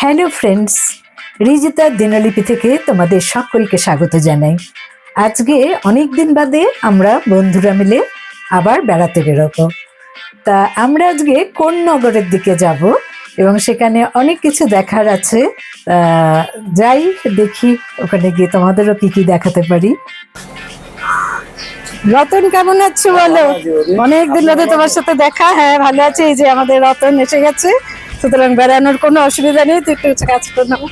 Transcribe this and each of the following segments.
Hello friends Rijita দিনলিপি থেকে তোমাদের সকলকে স্বাগত জানাই। আজকে অনেক দিন বাদে আমরা বন্ধুরা মিলে আবার বেড়াতে বেরোবো। তা আমরা আজকে কোন নগরের দিকে যাব এবং সেখানে অনেক কিছু দেখার আছে? যাই দেখি, ওখানে গিয়ে তোমাদেরও কি কি দেখাতে পারি। রতন কেমন আছো বলো? অনেক দিন বাদে তোমার সাথে দেখা। হ্যাঁ ভালো আছে। এই যে আমাদের রতন এসে গেছে। সুতরাং বেড়ানোর কোনো অসুবিধা নেই। তুই একটু কাজ করে নাও।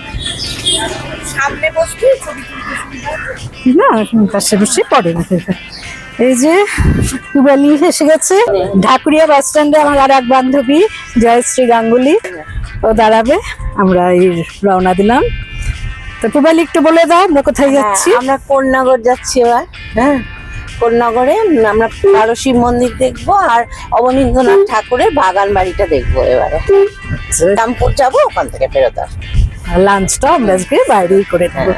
সামনে বসবি ছবি তুলতে না পাশে বসে পড়ে না। এই যে পুবালি এসে গেছে। ঢাকুরিয়া বাস স্ট্যান্ডে আমার আর এক বান্ধবী জয়শ্রী গাঙ্গুলি। ও দাঁড়াবে। আমরা এই রওনা দিলাম। তো পুবালি একটু বলে দাও আমরা কোথায় যাচ্ছি? হ্যাঁ, আমরা কোন্নগর যাচ্ছি এবার। হ্যাঁ। কোন্নগরে আমরা আরও শিব মন্দির দেখব আর অবনীন্দ্রনাথ ঠাকুরের বাগান বাড়িটা দেখব এবারে। রামপুর যাব ওখান থেকে ফেরত আসব। লাঞ্চটা আমরা আজকে বাইরেই করে নেব।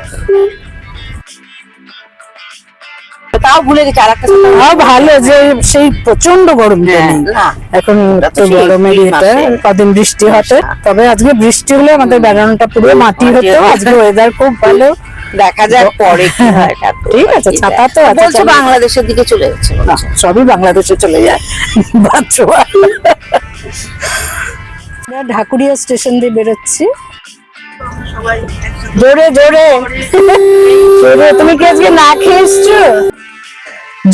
তাও ভুলে গেছি আর একটা হ্যাঁ ভালো যে সেই প্রচণ্ড গরম না। এখন গরমের ইয়েতে কদিন বৃষ্টি হতে। তবে আজকে বৃষ্টি হলে আমাদের বেড়ানোটা পুরো মাটি হতো। আজকে ওয়েদার খুব ভালো। দেখা যাক পরে কি হয় ঠিক আছে, ছাতা তো আছে, বলছে বাংলাদেশের দিকে চলে যাচ্ছে সবই বাংলাদেশে চলে যায়। বাচ্চা ঢাকুরিয়া স্টেশন দিয়ে বেরোচ্ছি। জোরে জোরে। জোরে তুমি কি আজকে না খেয়ে এসছো?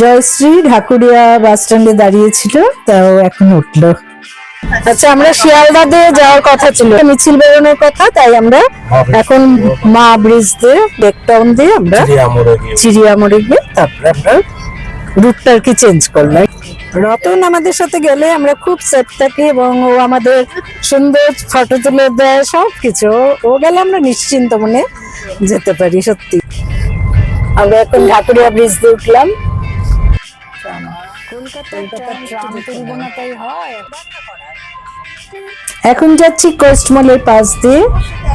জয়শ্রী ঢাকুরিয়া বাস স্ট্যান্ডে দাঁড়িয়েছিল তাও এখন উঠল। আচ্ছা আমরা শিয়ালদা দিয়ে যাওয়ার কথা ছিল। মিছিল বেরোনোর কথা তাই আমরা এখন মা ব্রিজ দিয়ে লেকটাউন দিয়ে আমরা চিড়িয়া মোড়ে গিয়ে তারপরে আমরা রুটটা আর কি চেঞ্জ করলাম। রতন আমাদের সাথে গেলে আমরা খুব সেফ থাকি এবং ও আমাদের সুন্দর ফটো তুলে দেয় সব কিছু ও গেলে আমরা নিশ্চিন্ত মনে যেতে পারি সত্যি। আমরা এখন ঢাকুরিয়া ব্রিজ দিয়ে উঠলাম। এখন যাচ্ছি কোস্ট মলের পাশ দিয়ে।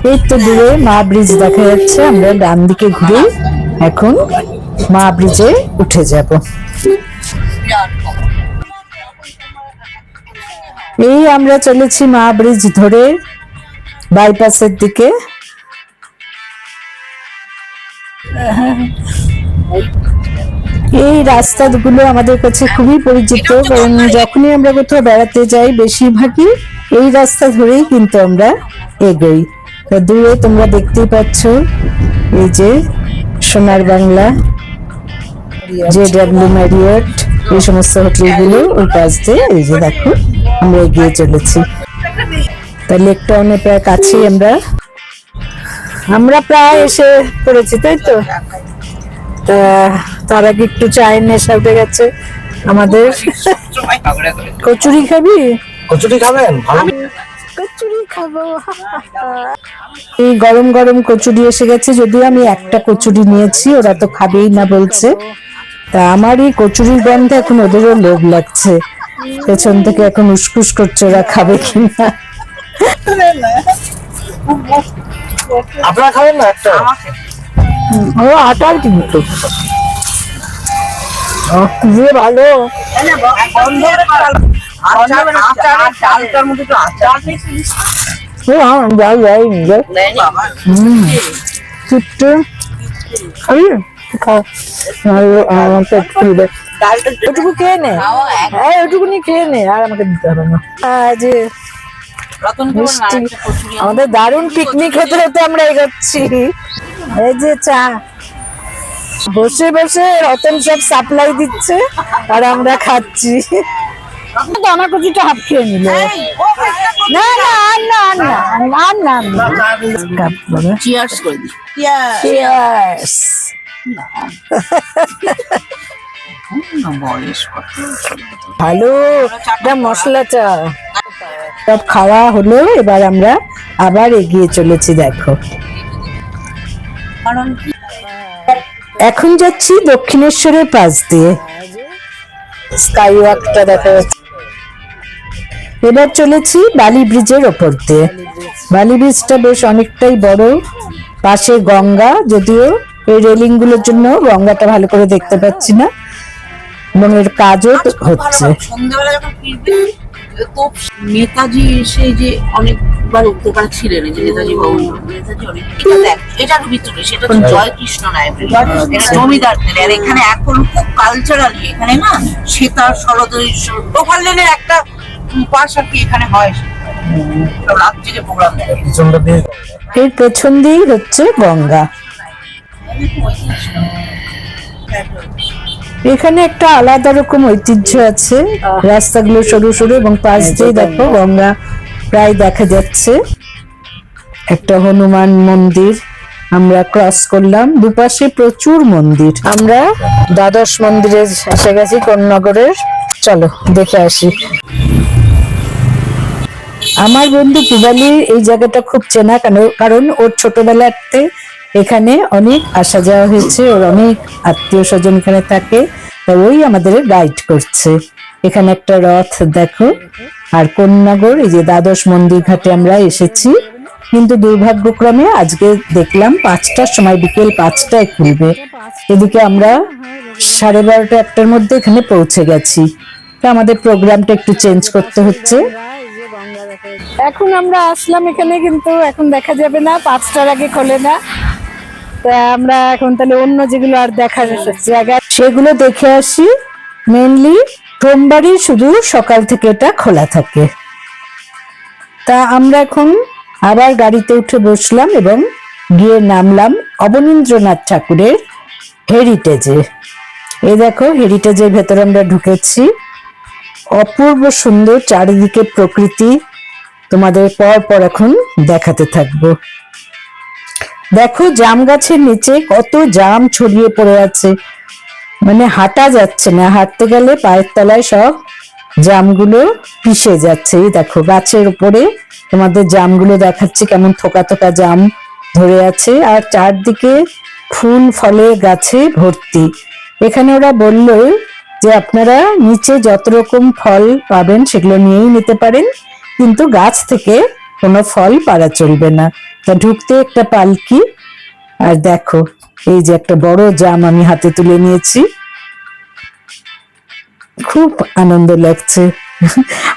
এই তো দূরে মা ব্রিজ দেখা যাচ্ছে, আমরা ডান দিকে ঘুরে। এখন মা ব্রিজে উঠে যাব। এই আমরা চলেছি মা ব্রিজ ধরে বাইপাসের দিকে। এই রাস্তাগুলো আমাদের কাছে খুবই পরিচিত, কারণ যখনই আমরা কোথাও বেড়াতে যাই, বেশিরভাগই এই রাস্তা ধরেই কিন্তু আমরা এগোই। তো দূরে তোমরা দেখতেই পাচ্ছ এই যে সোনার বাংলা জে ডাব্লিউ ম্যারিয়ট এই সমস্ত হোটেলগুলো ওই পাশ দিয়ে এই যে দেখো আমরা এগিয়ে চলেছি। তা লেক টাউনে প্রায় কাছেই আমরা আমরা প্রায় এসে পড়েছি তাই তো? তা তার আগে একটু চায়ের নেশা উঠে গেছে আমাদের। কচুরি খাবি? কচুরি খাবেন? ভালো কচুরি খাব। এই গরম গরম কচুরি এসে গেছে যদিও আমি একটা কচুরি নিয়েছি ওরা তো খাবেই না বলছে। তা আমার এই কচুরির গন্ধে এখন ওদেরও লোভ লাগছে। পেছন থেকে এখন উসকুস করছে ওরা খাবে কিনা। আপনারা খাবেন না একটা? ও আটার কিন্তু ও, যে ভালো। চালটার মধ্যে তো আচার ও হ্যাঁ যাই যাই খাবি পেট ওটুকু খেয়ে নে। হ্যাঁ খেয়ে নে আর আমাকে দিতে হবে না। আজ আমাদের দারুণ পিকনিক হতে হতে আমরা এগোচ্ছি। এই যে চা। বসে বসে রতন সব সাপ্লাই দিচ্ছে আর আমরা খাচ্ছি। কচুটা হাফ খেয়ে নিল। না না আর না আর না আর না আর না। কাপ বাবা চিয়ার্স করে দিই। Cheers! ভালো এটা মশলা চা। সব খাওয়া হলো এবার আমরা আবার এগিয়ে চলেছি দেখো। এখন যাচ্ছি দক্ষিণেশ্বরের পাশ দিয়ে। স্কাই ওয়াকটা দেখা যাচ্ছে। এবার চলেছি বালি ব্রিজের ওপর দিয়ে। বালি ব্রিজটা বেশ অনেকটাই বড়। পাশে গঙ্গা যদিও এই রেলিংগুলোর জন্য গঙ্গাটা ভালো করে দেখতে পাচ্ছি না। এবং এর কাজও হচ্ছে। ফিরবে তো নেতাজি এসে যে অনেকবার উপকার ছিলেন যে নেতাজি ভবন নেতাজি অনেক দেখ এটার ভিতরে সেটা তো জয় কৃষ্ণ লাইব্রেরি এটা জমিদারদের আর এখানে এখন খুব কালচারালি এখানে না সেতার সরদৃশ্য গোপালের একটা পাশ আর কি এখানে হয়? রাত থেকে প্রোগ্রাম এর পেছন দিয়েই হচ্ছে গঙ্গা। এখানে একটা আলাদা রকম ঐতিহ্য আছে। রাস্তাগুলো সরু সরু এবং পাশ দিয়ে দেখো গঙ্গা প্রায় দেখা যাচ্ছে। একটা হনুমান মন্দির আমরা ক্রস করলাম। দুপাশে প্রচুর মন্দির। আমরা দ্বাদশ মন্দিরে এসে গেছি কোন্নগরের চলো দেখে আসি। আমার বন্ধু পুবালির এই জায়গাটা খুব চেনা কারণ ওর ছোটবেলাতে এখানে অনেক আসা যাওয়া হয়েছে, ওর অনেক আত্মীয় স্বজন এখানে থাকে, তা ওই আমাদের গাইড করছে। এখানে একটা রথ, দেখো, আর কন্যাগর এই যে দ্বাদশ মন্দির ঘাটে আমরা এসেছি, কিন্তু দুর্ভাগ্যক্রমে আজকে দেখলাম পাঁচটার সময়, বিকেল পাঁচটায় খুলবে। এদিকে আমরা সাড়ে বারোটা একটার মধ্যে এখানে পৌঁছে গেছি। তা আমাদের প্রোগ্রামটা একটু চেঞ্জ করতে হচ্ছে। এখন আমরা আসলাম এখানে, কিন্তু এখন দেখা যাবে না, পাঁচটার আগে খোলে না। তা আমরা এখন তাহলে অন্য যেগুলো আর দেখার জায়গা, সেগুলো দেখে আসি। মেনলি সোমবারই শুধু সকাল থেকে এটা খোলা থাকে। তা আমরা এখন আবার গাড়িতে উঠে বসলাম এবং গিয়ে নামলাম অবনীন্দ্রনাথ ঠাকুরের হেরিটেজে এই দেখো হেরিটেজের ভেতরে আমরা ঢুকেছি। অপূর্ব সুন্দর চারিদিকে প্রকৃতি তোমাদের পর পর এখন দেখাতে থাকব। দেখো, জাম গাছের নিচে কত জাম ছড়িয়ে পড়ে আছে। মানে হাঁটা যাচ্ছে না, হাঁটতে গেলে পায়ের তলায় সব জামগুলো পিষে যাচ্ছে। এই দেখো, গাছের উপরে তোমাদের জামগুলো দেখাচ্ছে, কেমন থোকা থোকা জাম ধরে আছে। আর চারদিকে ফুল ফলে গাছে ভর্তি। এখানে ওরা বলল যে আপনারা নিচে যত রকম ফল পাবেন সেগুলো নিয়েই নিতে পারেন। কিন্তু গাছ থেকে কোনো ফল পাড়া চলবে না। তা ঢুকতে একটা পালকি। আর দেখো, এই যে একটা বড় জাম আমি হাতে তুলে নিয়েছি। খুব আনন্দ লাগছে।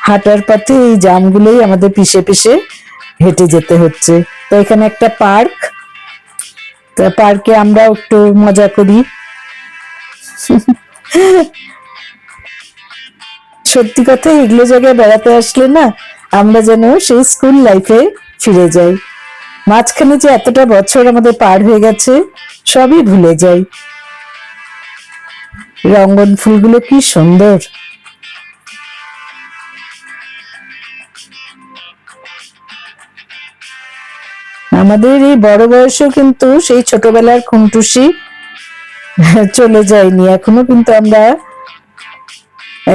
হাঁটার পথে এই জামগুলোই আমাদের পিষে পিষে হেঁটে যেতে হচ্ছে। তো এখানে একটা পার্ক। তা পার্কে আমরা একটু মজা করি। সত্যি কথা, এগুলো জায়গায় বেড়াতে আসলে না আমরা যেন সেই স্কুল লাইফে ফিরে যাই। মাঝখানে যে এতটা বছর আমাদের পার হয়ে গেছে, সবই ভুলে যাই। রঙ্গন ফুলগুলো কি সুন্দর। আমাদের এই বড় বয়সেও কিন্তু সেই ছোটবেলার খুনটুসি চলে যায়নি। এখনও কিন্তু আমরা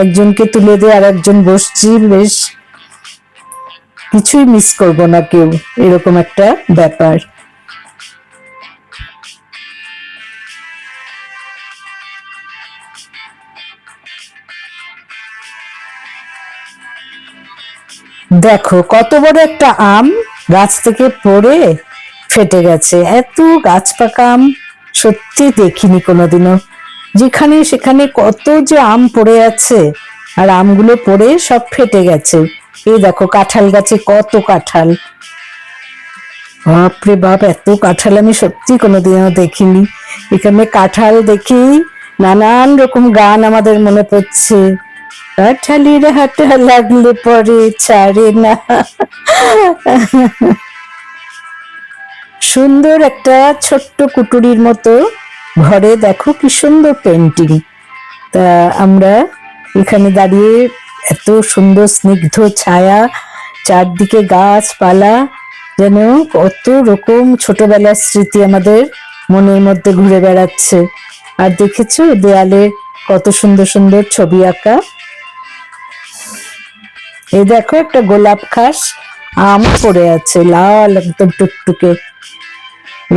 একজনকে তুলে দিয়ে আর একজন বসছি, বেশ কিছুই মিস করব না কেউ, এরকম একটা ব্যাপার। দেখো, কত বড় একটা আম গাছ থেকে পড়ে ফেটে গেছে। এত গাছ পাকা আম সত্যি দেখিনি কোনোদিনও। যেখানে সেখানে কত যে আম পড়ে আছে, আর আমগুলো পড়ে সব ফেটে গেছে। এই দেখো কাঁঠাল গাছে কত কাঁঠাল। বাপরে বাপ, এত কাঁঠাল আমি সত্যি কোনোদিনও দেখিনি। এখানে কাঁঠাল দেখি নানান রকম গান আমাদের মনে পড়ছে। কাঁঠালির হাঁটা লাগলে পরে ছাড়ে না। সুন্দর একটা ছোট্ট কুটুরির মতো ঘরে দেখো কি সুন্দর পেন্টিং তা আমরা এখানে দাঁড়িয়ে এত সুন্দর স্নিগ্ধ ছায়া, চারদিকে গাছপালা, যেন কত রকম ছোটবেলার স্মৃতি আমাদের মনের মধ্যে ঘুরে বেড়াচ্ছে। আর দেখেছ দেয়ালে কত সুন্দর সুন্দর ছবি আঁকা? এই দেখো একটা গোলাপ খাস, আম পড়ে আছে লাল একদম টুকটুকে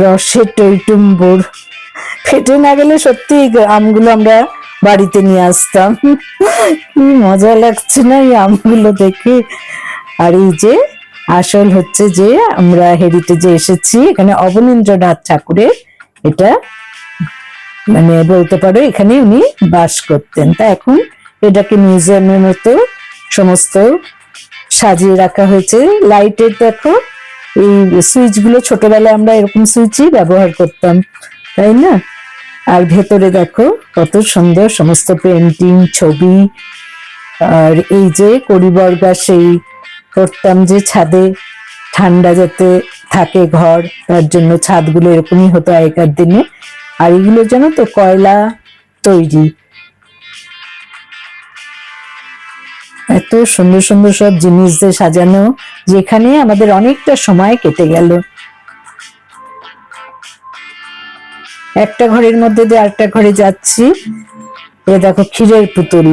রসে টইটুম্বুর। ফেটে না গেলে সত্যি আমগুলো আমরা বাড়িতে নিয়ে আসতাম। কি মজা লাগছে না এই আমগুলো দেখে। আর এই যে, আসল হচ্ছে যে, আমরা হেরিটেজে এসেছি, এখানে অবনীন্দ্রনাথ ঠাকুরের। এটা মানে বলতে পারো, এখানে উনি বাস করতেন। তা এখন এটাকে মিউজিয়ামের মতো সমস্ত সাজিয়ে রাখা হয়েছে। লাইটের দেখো, এই সুইচগুলো ছোটবেলায় আমরা এরকম সুইচই ব্যবহার করতাম, তাই না? আর ভেতরে দেখো কত সুন্দর সমস্ত পেন্টিং ছবি। আর এই যে করিবর্গা সেই করতাম যে ছাদে, ঠান্ডা যাতে থাকে ঘর, তার জন্য ছাদগুলো এরকমই হতো আগেকার দিনে। আর এগুলো জানো তো, কয়লা তৈরি। এত সুন্দর সুন্দর সব জিনিস দিয়ে সাজানো, যেখানে আমাদের অনেকটা সময় কেটে গেল। একটা ঘরের মধ্যে দিয়ে আরেকটা ঘরে যাচ্ছি। এ দেখো ক্ষীরের পুতুল।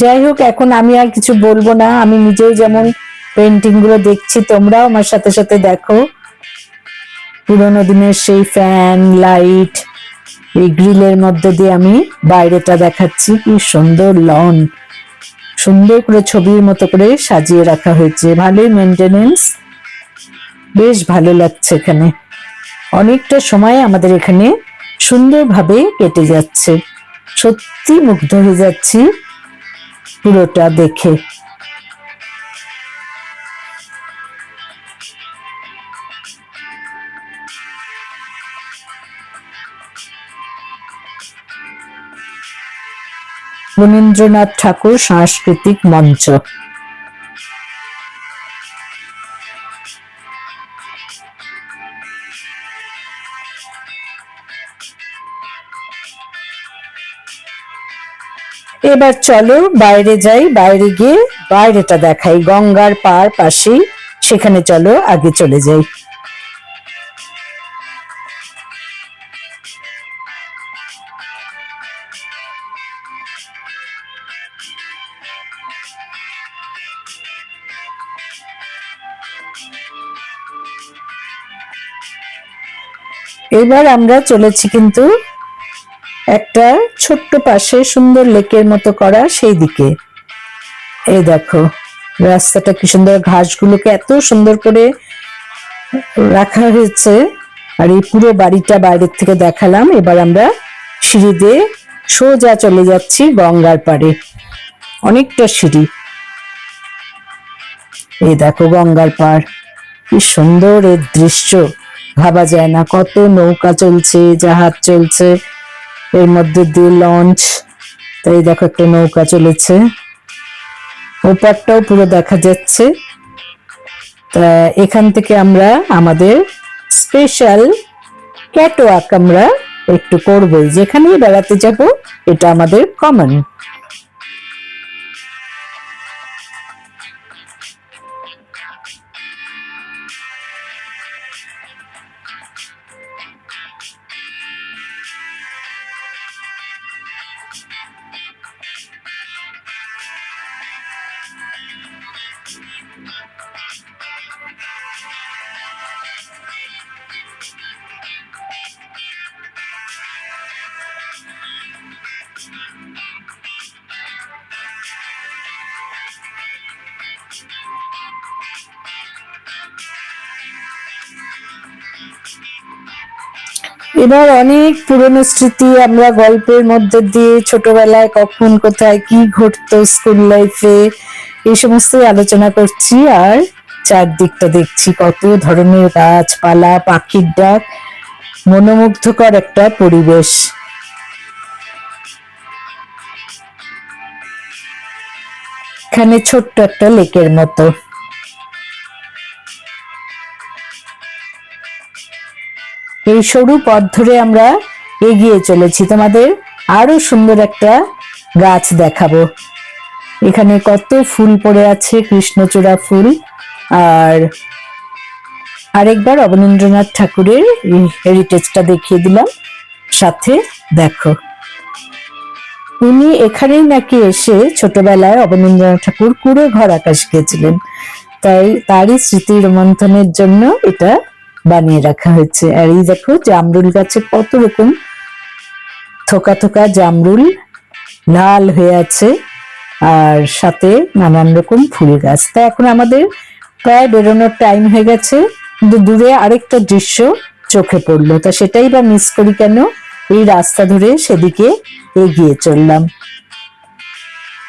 যাই হোক, এখন আমি আর কিছু বলব না। আমি নিজেও যেমন পেন্টিংগুলো দেখছি, তোমরাও আমার সাথে সাথে দেখো। পুরোনো দিনের সেই ফ্যান লাইট এই গ্রিলের মধ্যে দিয়ে আমি বাইরেটা দেখাচ্ছি। কি সুন্দর লন সুন্দর করে ছবির মতো করে সাজিয়ে রাখা হয়েছে। ভালোই মেনটেনেন্স বেশ ভালো লাগছে এখানে। অনেকটা সময় আমাদের এখানে সুন্দরভাবে কেটে যাচ্ছে। সত্যি মুগ্ধ হয়ে যাচ্ছি পুরোটা দেখে। রবীন্দ্রনাথ ঠাকুর সাংস্কৃতিক মঞ্চ। এবার চলো বাইরে যাই, বাইরে গিয়ে বাইরেটা দেখাই। গঙ্গার পার পাশেই, সেখানে চলো আগে চলে যাই। এবার আমরা চলেছি কিন্তু একটা ছোট্ট পাশে সুন্দর লেকের মতো করা সেই দিকে। এই দেখো, রাস্তাটা কি সুন্দর, ঘাসগুলোকে এত সুন্দর করে রাখা হয়েছে। আর এই পুরো বাড়িটা বাইরের থেকে দেখালাম। এবার আমরা সিঁড়ি দিয়ে সোজা চলে যাচ্ছি গঙ্গার পাড়ে। অনেকটা সিঁড়ি। এই দেখো গঙ্গার পাড়, কি সুন্দর এর দৃশ্য। ভাবা যায় না। কত নৌকা চলছে, জাহাজ চলছে, এর মধ্যে দিয়ে লঞ্চ তাই দেখো একটা নৌকা চলেছে। ওপারটাও পুরো দেখা যাচ্ছে। তা এখান থেকে আমরা আমাদের স্পেশাল ক্যাটওয়াক আমরা একটু করবই। যেখানেই বেড়াতে যাব, এটা আমাদের কমন এবার অনেক পুরনো স্মৃতি আমরা গল্পের মধ্যে দিয়ে ছোটবেলায় কখন কোথায় কি ঘটতো স্কুল লাইফে এই সমস্তই আলোচনা করছি আর চারদিকটা দেখছি কত ধরনের গাছপালা, পাখির ডাক, মনোমুগ্ধকর একটা পরিবেশ। এখানে ছোট্ট একটা লেকের মতো। এই সরু পথ ধরে আমরা এগিয়ে চলেছি। তোমাদের আরও সুন্দর একটা গাছ দেখাবো। এখানে কত ফুল পড়ে আছে, কৃষ্ণচূড়া ফুল। আর আরেকবার অবনীন্দ্রনাথ ঠাকুরের হেরিটেজটা দেখিয়ে দিলাম। সাথে দেখো। উনি এখানেই নাকি এসে ছোটবেলায় অবনীন্দ্রনাথ ঠাকুর কুড়ে ঘর আকাশ গেছিলেন তাই তারই স্মৃতি রোমন্থনের জন্য এটা বানিয়ে রাখা হয়েছে। আর এই দেখো, জামরুল গাছে কত রকম থোকা থোকা জামরুল লাল হয়ে আছে আর সাথে নানান রকম ফুল গাছ। তা এখন আমাদের প্রায় বেরোনোর টাইম হয়ে গেছে। কিন্তু দূরে আরেকটা দৃশ্য চোখে পড়ল। তা সেটাই বা মিস করি কেন? এই রাস্তা ধরে সেদিকে এগিয়ে চললাম।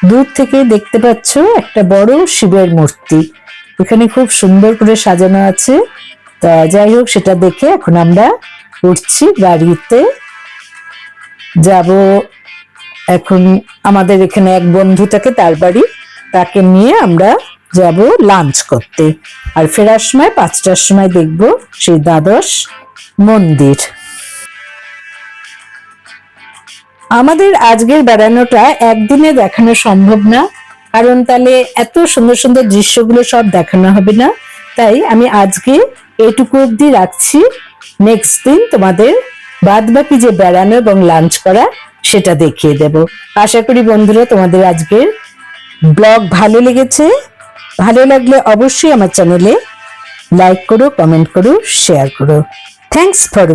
দূর থেকে দেখতে পাচ্ছ একটা বড় শিবের মূর্তি। এখানে খুব সুন্দর করে সাজানো আছে। তা যাই হোক, সেটা দেখে এখন আমরা উঠছি গাড়িতে। যাব এখন আমাদের এখানে এক বন্ধু থাকে, তার বাড়ি। তাকে নিয়ে আমরা যাব লাঞ্চ করতে। আর ফেরার সময়, পাঁচটার সময় দেখব সেই দ্বাদশ মন্দির। আমাদের আজকের বেড়ানোটা একদিনে দেখানো সম্ভব না। কারণ তাহলে এত সুন্দর সুন্দর দৃশ্যগুলো সব দেখানো হবে না। তাই আমি আজকে এইটুকু অবধি রাখছি। নেক্সট দিন তোমাদের বাদ বাকি যে বেড়ানো এবং লাঞ্চ করা, সেটা দেখিয়ে দেব। আশা করি বন্ধুরা, তোমাদের আজকের ব্লগ ভালো লেগেছে। ভালো লাগলে অবশ্যই আমার চ্যানেলে লাইক করো কমেন্ট করো শেয়ার করো। Thanks for